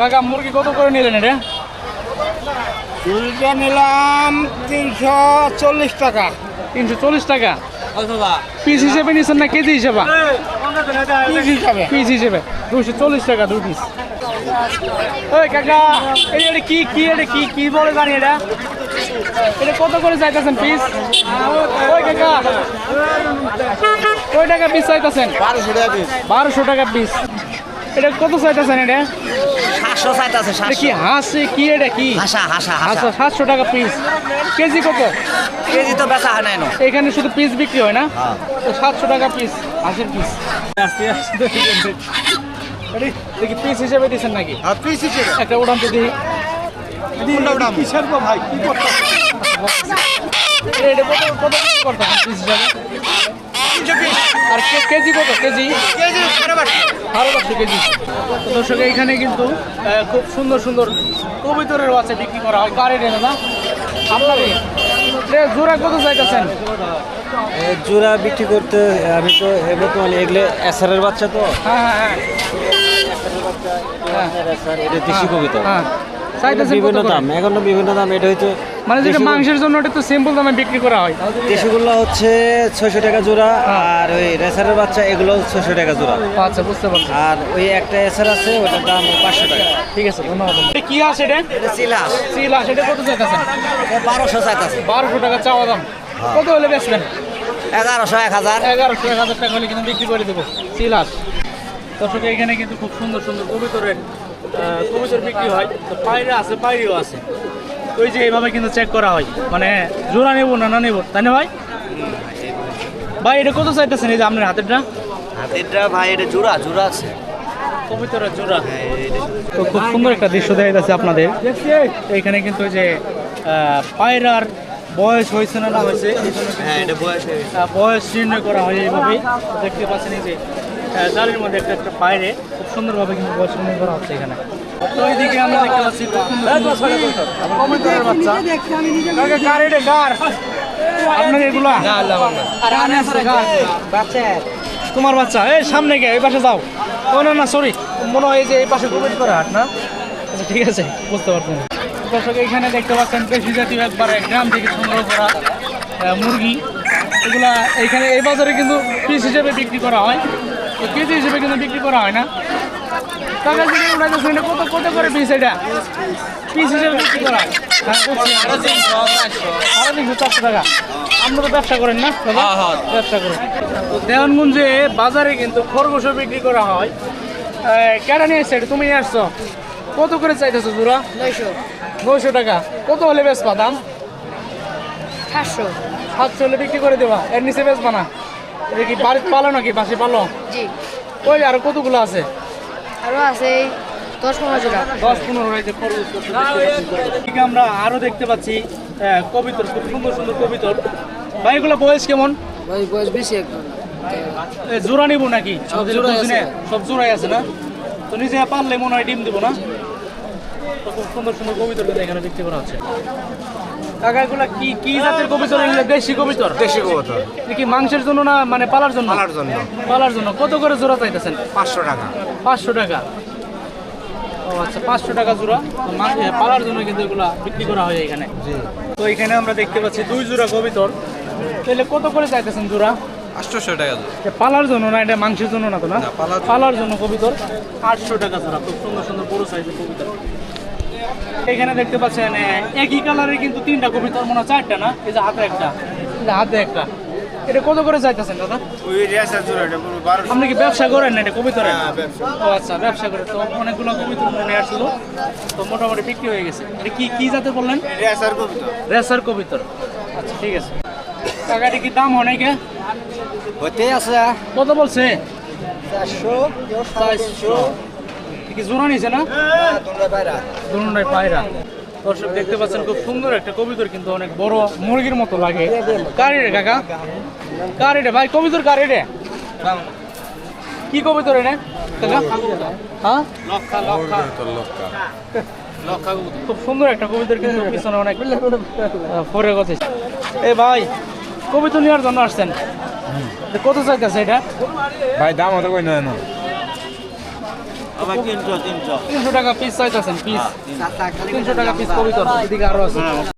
কাকা মুরগি কত করে নিলেন এটা? চুরিটা নিলাম তিনশো চল্লিশ টাকা। তিনশো চল্লিশ টাকা? পিস হিসেবে নিচ্ছেন না কেজি হিসেবে? পিস হিসাবে। পিস হিসেবে। দুশো চল্লিশ টাকা দুই পিস ওই কাকা এই এটা কি কি এটা কি কি বলে জানি এটা? এটা কত করে চাইতেছেন পিস ওই কাকা কয় টাকা পিস চাইতেছেন? বারোশো টাকা পিস বারোশো টাকা পিস এটা কত চাইতেছেন এটা? সাতশো সাত আছে কি হাঁস কি এটা কি? হাসা হাসা আচ্ছা সাতশো টাকা পিস কেজি কত? কেজি তো বেচা হয় না। এখানে। শুধু পিস বিক্রি হয় না? হ্যাঁ। তো সাতশো টাকা পিস হাঁসের পিস আস্তে আস্তে দেখি পিস হিসেবে দিচ্ছেন নাকি? পিস হিসেবে। একটা উড়ান তো দেখি? কিসের ভাই? কি করতেছেন এটা কত কত বিক্রি পিস হিসাবে? পিস আর কেজি কত? কেজি? কেজি সাড়ে বারোশো বারো কেজি দর্শক এইখানে কিন্তু খুব সুন্দর সুন্দর কবিতরের বাচ্চা বিক্রি করা হয়। কারে রেনে না আপনারই এ, জোড়া কত চাইতেছেন? জোড়া বিক্রি করতে আমি তো বর্তমানে এগুলো এসারের বাচ্চা তো। হ্যাঁ হ্যাঁ হ্যাঁ। এটা দেশি কবিতা। হ্যাঁ বিভিন্ন দাম এখন বিভিন্ন দাম। এটা হচ্ছে মানে যেটা মাংসের জন্য ওটা তো সিম্পল দামে বিক্রি করা হয়। দেশিগুলো হচ্ছে ছয়শো টাকা জোড়া হ্যাঁ। আর ওই রেসারের বাচ্চা এগুলো ছয়শো টাকা জোড়া। আচ্ছা বুঝতে পারছি। আর ওই একটা এসার আছে ওটার দাম পাঁচশো টাকা। ঠিক আছে ধন্যবাদ। কি আছে এটা? এটা সিলাস। সিলা সেটা কত চাইতেছেন বারোশো আছে। বারোশো টাকা চাওয়া দাম। কত হলে বেচবেন? এগারোশো এক হাজার। এগারোশো এক হাজার টাকা হলে কিন্তু বিক্রি করে দেবো। সিলাস। দর্শক এখানে কিন্তু খুব সুন্দর সুন্দর কবিতরের কবিতর বিক্রি হয়। তো পায়রা আছে পায়রিও আছে। ওই যে এইভাবে কিন্তু চেক করা হয়। মানে জোড়া নেব না না নেব তাই না ভাই? ভাই এটা কত চাইতেছেন এই যে আপনার হাতেরটা? এটা ভাই এটা জোড়া জোড়া আছে। কবিতরের জোড়া। তো খুব সুন্দর একটা দৃশ্য দেখা যাচ্ছে আপনাদের। এখানে কিন্তু ওই যে পায়রার বয়স হয়েছে না না হয়েছে? হ্যাঁ এটা বয়স হয়ে বয়স নির্ণয় করা হয় এইভাবেই। দেখতে পাচ্ছেন এই যে জালের মধ্যে একটা একটা পায়রে খুব সুন্দরভাবে কিন্তু বয়স নির্ণয় করা হচ্ছে এখানে। তো এইদিকে আমরা দেখতে পাচ্ছি আপনার এগুলা? তোমার বাচ্চা। এই সামনে গে এই পাশে যাও। ও না না সরি মনে হয় এই যে এই পাশে কোভিড করে হাট না? আচ্ছা ঠিক আছে। বুঝতে পারছেন দর্শক এখানে দেখতে পাচ্ছেন বেশি জাতীয় একবারে গ্রাম থেকে সংগ্রহ করা আহ, মুরগি। এগুলা এইখানে এই বাজারে কিন্তু পিস হিসেবে বিক্রি করা হয়। তো কেজি হিসেবে কিন্তু বিক্রি করা হয় না। টাকা উঠাইতেছে এটা কত কত করে পিস এটা পিস হিসেবে বিক্রি করা বুঝছি সাড়ে তিনশো চারশো টাকা আপনারা তো ব্যবসা করেন না দাদা? ব্যবসা করেন তো দেওয়ানগঞ্জে বাজারে কিন্তু খরগোশও বিক্রি করা হয়। কেন নিয়ে এসছে তুমি নিয়ে আসছো? কত করে চাইতেছো জোড়া? নয়শো। টাকা। কত হলে বেশ দাম? সাতশো। সাতশো হলে বিক্রি করে দেবা। এর নিচে বেচবা না। এটা কি বাড়িতে পালো নাকি? বাসে পালো? ওই আরও কতগুলো আছে? আরও আছে দশ পনেরো জোড়া। দশ পনেরো দেখতে। এদিকে আমরা আরও দেখতে পাচ্ছি কবিতর খুব সুন্দর সুন্দর কবিতর ভাই এগুলো বয়স কেমন? বয়স বেশি একদম জোড়া নিবো নাকি? সব জোড়াই আছে। আছে না? তো নিজে পারলে মনে হয় ডিম দিব না? তো খুব সুন্দর সুন্দর কবিতর কিন্তু এখানে বিক্রি করা হচ্ছে। কাকা এগুলা কি কি জাতের কবিতর এগুলো? দেশি কবিতর? দেশি কবুতর। কি মাংসের জন্য না মানে পালার জন্য? পালার জন্য। পালার জন্য। কত করে জোড়া চাইতেছেন? পাঁচশো টাকা। পাঁচশো টাকা। ও আচ্ছা পাঁচশো টাকা জোড়া। পালার জন্য কিন্তু এগুলা বিক্রি করা হয় এখানে। তো এখানে আমরা দেখতে পাচ্ছি দুই জোড়া কবিতর। তাহলে কত করে চাইতেছেন জোড়া? আটশোশো টাকা পালার জন্য না এটা মাংসের জন্য না তো না? পালার জন্য কবিতর। আটশো টাকা জোড়া। খুব সুন্দর সুন্দর বড় সাইজের কবিতর। এখানে দেখতে পাচ্ছেন একই কালারের কিন্তু তিনটা কবিতর মনে হয় চারটা না? এই যে হাতে একটা। হাতে একটা। এটা কত করে চাইতেছেন দাদা? আপনি কি ব্যবসা করেন না এটা কবিতরের হ্যাঁ, ব্যবসা। ও আচ্ছা ব্যবসা করে। তো অনেকগুলো কবিতর মনে আসলো। তো মোটামুটি বিক্রি হয়ে গেছে। এটা কি কি জাতে বললেন? রেসার কবুতর রেসার কবিতর। আচ্ছা ঠিক আছে। টাকাটি কি দাম অনেকে হতে আছে। কত বলছে? চারশো চারশো। কি জোড়া নিছে না? দুটাই পায়রা। দর্শক দেখতে পাচ্ছেন খুব সুন্দর একটা কবিতর কিন্তু অনেক বড় মুরগির মতো লাগে। কার রে কাকা? কার রে ভাই কবিতর কার রে কি কবিতর রে কাকা? হ্যাঁ? লক্ষা লক্ষা লক্ষা খুব সুন্দর একটা কবিতর কিন্তু পিছনে অনেক পরে কথা। এ ভাই কবিতর নেওয়ার জন্য আসছেন। কত চাইতেছে এটা? ভাই দাম হতে কই না তিনশো টাকা পিস চাইতেছেন পিস তিনশো। টাকা পিস কবিতর এদিকে আরও আছে।